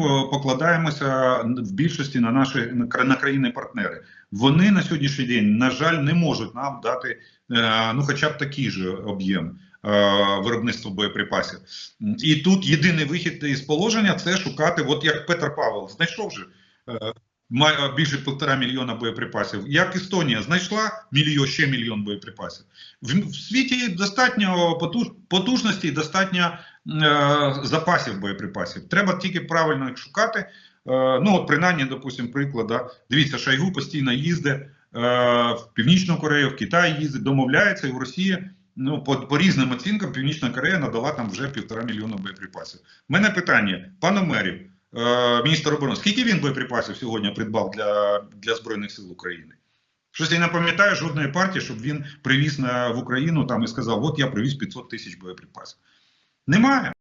по- покладаємося в більшості на наші на країни-партнери. Вони на сьогоднішній день, на жаль, не можуть нам дати е, ну, хоча б такий же об'єм е, виробництва боєприпасів. І тут єдиний вихід із положення це шукати, от як Петр Павел знайшов же. Е, більше півтора мільйона боєприпасів. Як Естонія знайшла мільйон ще мільйон боєприпасів. В, в світі достатньо потуж, потужності, достатньо е, запасів боєприпасів. Треба тільки правильно їх шукати. Е, ну, от принаймні, допустимо, приклад. Да. Дивіться, Шойгу постійно їздить е, в Північну Корею, в Китай їздить, домовляється, і в Росії. Ну, по, по різним оцінкам, Північна Корея надала там вже півтора мільйона боєприпасів. У мене питання, пане мерів, Е, міністр оборони, скільки він боєприпасів сьогодні придбав для для Збройних сил України? Щось я не пам'ятаю жодної партії, щоб він привіз на, в Україну там і сказав: От я привіз 500 тисяч боєприпасів. Немає.